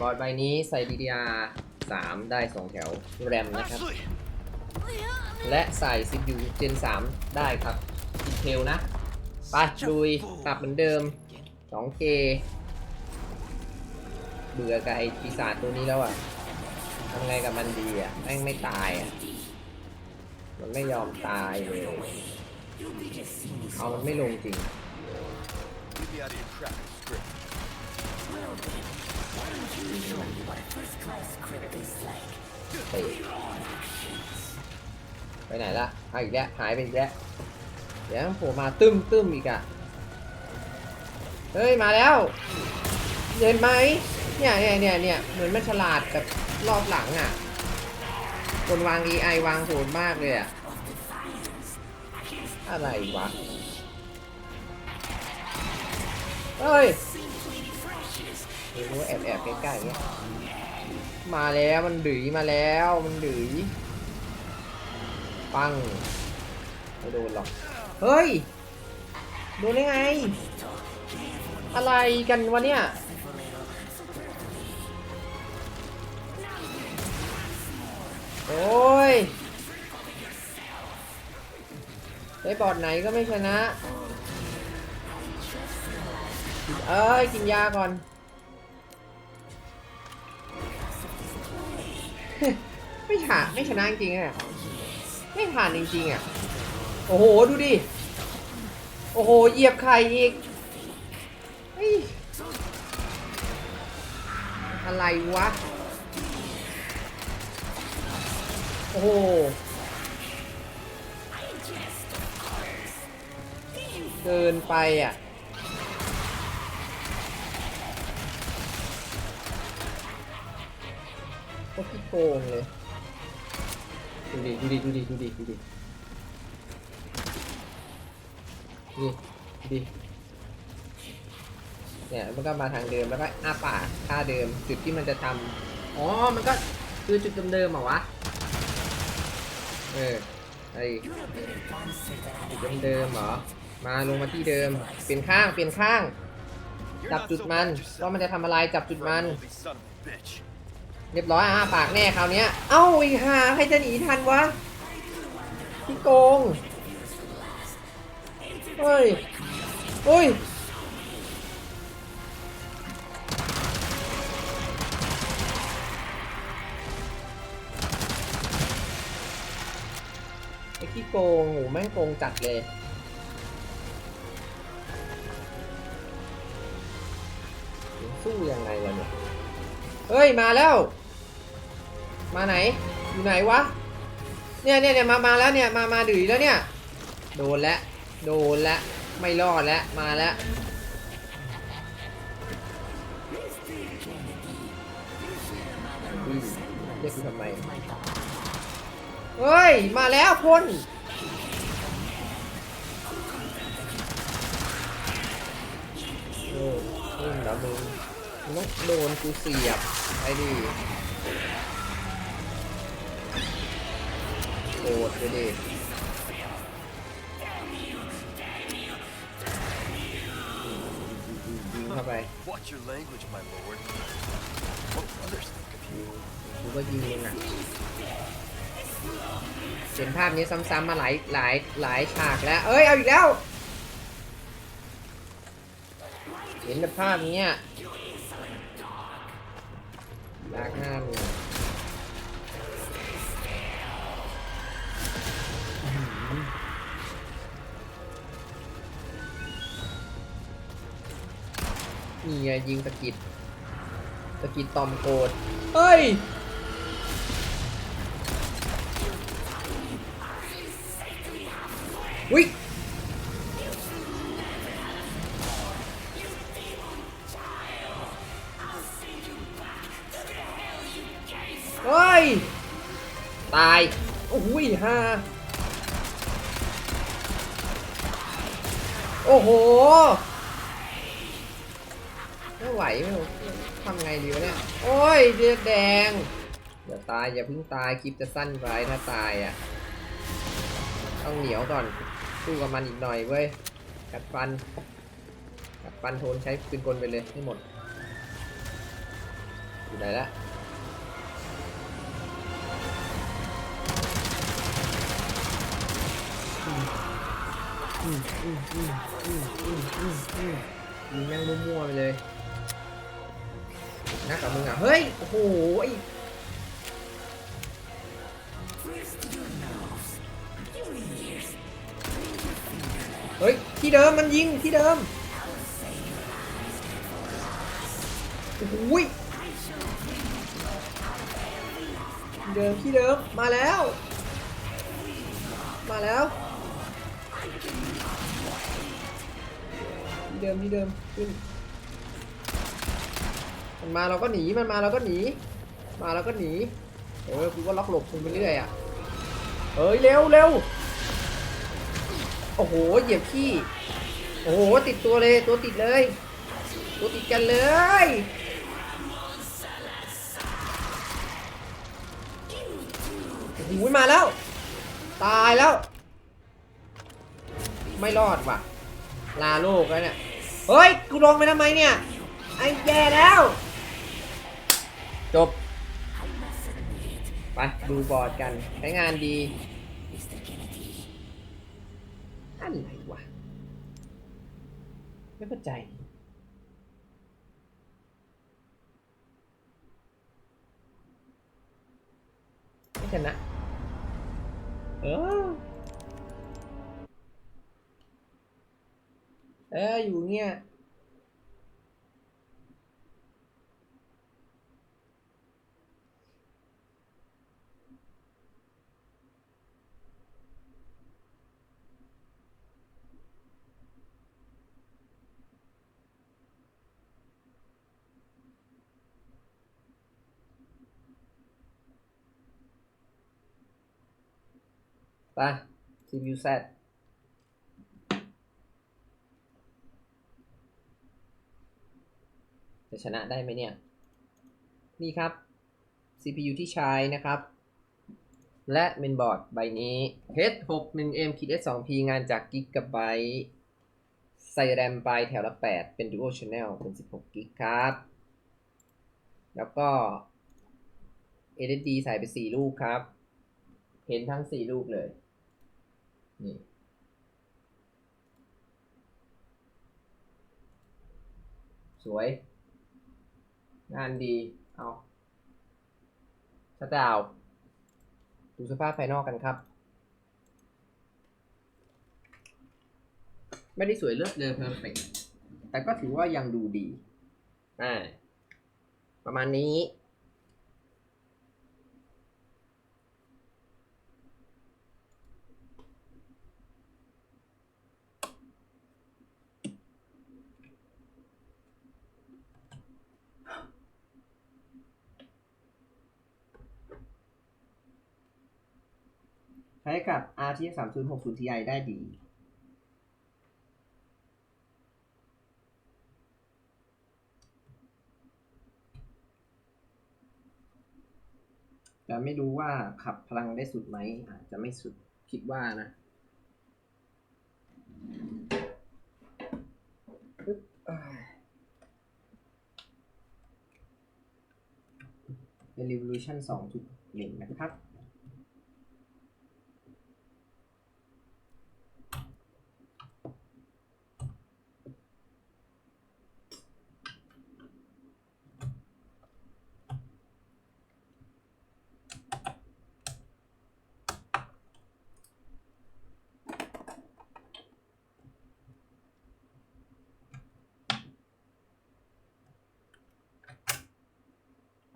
บอร์ดใบนี้ใส่ DDR 3 ได้2แถวแรมนะครับ และใส่ CPU Gen 3 ได้ครับ Intel นะ ไปลุยกลับเหมือนเดิม 2K เบื่อกับไอ้ปีศาจตัวนี้แล้วอะทำไงกับมันดีอะแม่งไม่ตายอะ มันไม่ยอมตายเลย เอามันไม่ลงจริง ไปไหนละเอาอีกแล้ว หายไปอีกแล้ว เดี๋ยวผล่มาตึ้มตึ้มอีกอะเฮ้ย มาแล้ว เห็นไหมเนี่ยเนี่ยเนี่ยเนี่ยเหมือนมันฉลาดกับรอบหลังอะคนวาง AI วางโหดมากเลยอะอะไรวะ เฮ้ย ห็นว่าแอบแอบใกล้ๆอย่างเงี้ยมาแล้วมันดื๋ยมาแล้วมันดื๋ยปังไม่โดนหรอก เฮ้ย โดนได้ไง อะไรกันวะเนี่ยโอ้ยไอ้บอดไหนก็ไม่ชนะ เอ้ย กินยาก่อน ไม่ผ่านไม่ชนะจริงๆอะไม่ผ่านจริงๆอะ โอ้โห ดูดิ โอ้โห เหยียบไข่อีกอะไรวะ โอ้โห เกินไปอะ โคตรขี้โกงเลย ดูดิดูดิดูดิดูดิดูดินี่ดูดิเนี่ยมันก็มาทางเดิมแล้วก็อ้าปากท่าเดิมจุดที่มันจะทำอ๋อ มันก็คือจุดเดิมๆเหรอวะ เออไอจุดเดิมๆเหรอ มาลงมาที่เดิม เปลี่ยนข้าง เปลี่ยนข้าง จับจุดมันว่ามันจะทำอะไรจับจุดมัน เรียบร้อยอะปากแน่คราวนี้เอ้าอีหาใครจะหนีทันวะพี่โกงเฮ้ยเฮ้ยไอ้ขี้โกงโหแม่งโกงจัดเลยสู้ยังไงล่ะเนี่ย เฮ้ยมาแล้ว มาไหน อยู่ไหนวะ เนี่ยเนี่ยเนี่ยมามาแล้วเนี่ยมามาดื้อแล้วเนี่ย โดนแล้วโดนแล้วไม่รอดแล้วมาแล้วเรียกกูทำไม เฮ้ย มาแล้วคนโอ้ยหรอมึงมึง ต้องโดนกูเสียบ ไอ้ดิโกรธไปดิยิงเข้าไป Watch your language, my lord. What will others think of you? กูก็ยิงมึงอะเห็นภาพนี้ซ้ำๆมาหลายหลายหลายฉากแล้ว เอ้ย เอาอีกแล้ว เห็นแต่ภาพนี้อะ ลาร์กหน้ามึงอนี่ไงยิงตะกิดตะกิดตอมโกดเฮ้ย วิ เฮ้ย ตาย โอ้โหฮ่าโอ้โห ไม่ไหวไม่ไหวทำไงดีวะเนี่ย โอ้ยเดือดแดง อย่าตายอย่าเพิ่งตายคลิปจะสั้นไปถ้าตายอะ ต้องเหนียวก่อน สู้กับมันอีกหน่อยเว้ย กัดฟัน กัดฟันโทนใช้ปืนกลไปเลยให้หมด อยู่ไหนละ อืมอืมอืมอืมอืมอืมอืมยิงแม่งมั่วๆไปเลยนักกับมึงอะ เฮ้ย โอ้โหเฮ้ย ที่เดิมมันยิงที่เดิมโอ้โหยเดิมที่เดิมมาแล้ว มาแล้ว ที่เดิมที่เดิมขึ้นมันมาเราก็หนีมันมาเราก็หนี มาเราก็หนีเออกูก็ล็อกหลบคุณไปเรื่อยอะเฮ้ยเร็วเร็วโอ้โหเหยียบขี้โอ้โหติดตัวเลยตัวติดเลยตัวติดกันเลยโอ้โหมาแล้ว ตายแล้ว ไม่รอดว่ะ ลาโลกแล้วเนี่ย เฮ้ย กูลงไปทำไมเนี่ย ไอ้แย่แล้ว จบ ไปดูบอร์ดกัน ใช้งานดีอะไรวะ ไม่เข้าใจไม่ชนะ เออ เอออยู่เงี้ยไป CPU Z จะ ชนะได้ไหมเนี่ย นี่ครับ CPU ที่ใช้นะครับ และเมนบอร์ดใบนี้ H61M S2P งานจาก Gigabyte ใส่แรมไปแถวละ 8 เป็น Dual Channel เป็น16กิกครับ แล้วก็ SSD ใส่ไป 4 ลูกครับ เห็นทั้ง 4 ลูกเลย นี่สวย งานดี เอาชัดดาว ดูสภาพภายนอกกันครับ ไม่ได้สวยเลิศเลยเพอร์เฟกแต่ก็ถือว่ายังดูดี อ่า ประมาณนี้ ใช้กับ RTX 3060 Ti ได้ดี แต่ไม่รู้ว่าขับพลังได้สุดไหม อาจจะไม่สุดคิดว่านะเป็น Revolution 2.1 นะครับ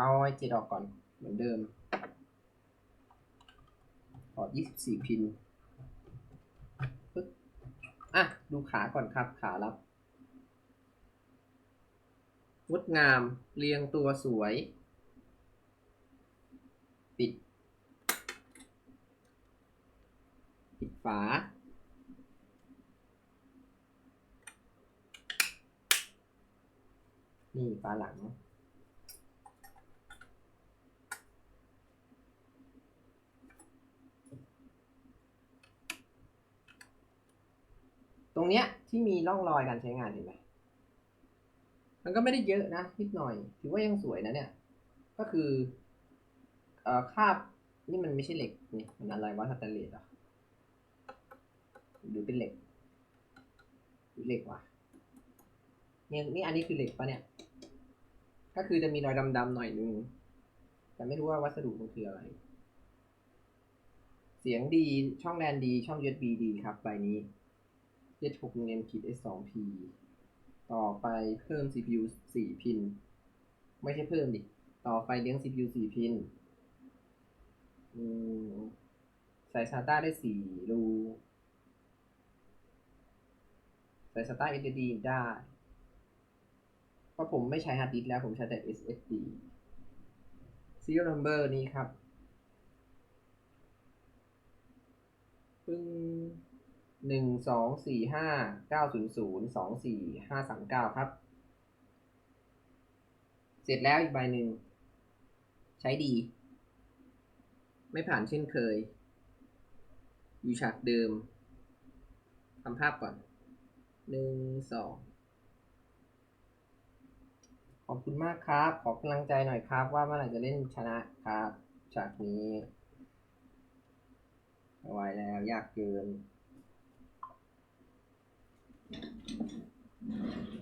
เอาไอ้เจ็ดออกก่อนเหมือนเดิมพอร์ต24พินปึ๊บอะ ดูขาก่อนครับ ขารับงดงาม เรียงตัวสวย ปิด ปิดฝา นี่ฝาหลัง ต รงเนี้ยที่มีร่องรอยการใช้งานเห็นไหมมันก็ไม่ได้เยอะนะนิดหน่อย ถือว่ายังสวยนะเนี่ย ก็คือเอ่อคาบนี่มันไม่ใช่เหล็กนี่มันอะไรวะสแตนเลสเหรอะหรือเป็นเหล็กเหล็กวะเนี่ยนี่อันนี้คือเหล็กปะเนี่ย ก็คือจะมีรอยดำๆหน่อยนึงแต่ไม่รู้ว่าวัสดุมันคืออะไร เสียงดีช่องแลนดี ช่อง USB ดีครับใบนี้ H6 n k S2P ต่อไปเพิ่ม CPU 4 พิน ไม่ใช่เพิ่มดิ ต่อไฟเลี้ยง CPU 4 พินอืมใส่ SATA ได้ 4 รูใส่ SATA SSD ได้ เพราะผมไม่ใช้ฮาร์ดดิสแล้วผมใช้แต่ SSD serial number นี้ครับปึ้ง หนึ่งสองสี่ห้าเก้าศูนย์ศูนย์สองสี่ห้าสามเก้าครับ เสร็จแล้วอีกใบหนึ่ง ใช้ดี ไม่ผ่านเช่นเคย อยู่ฉากเดิมทำภาพก่อนหนึ่งสองขอบคุณมากครับ ขอกำลังใจหน่อยครับ ว่าเมื่อไหร่จะเล่นชนะครับฉากนี้ไหวแล้วยากเกิน Thank you.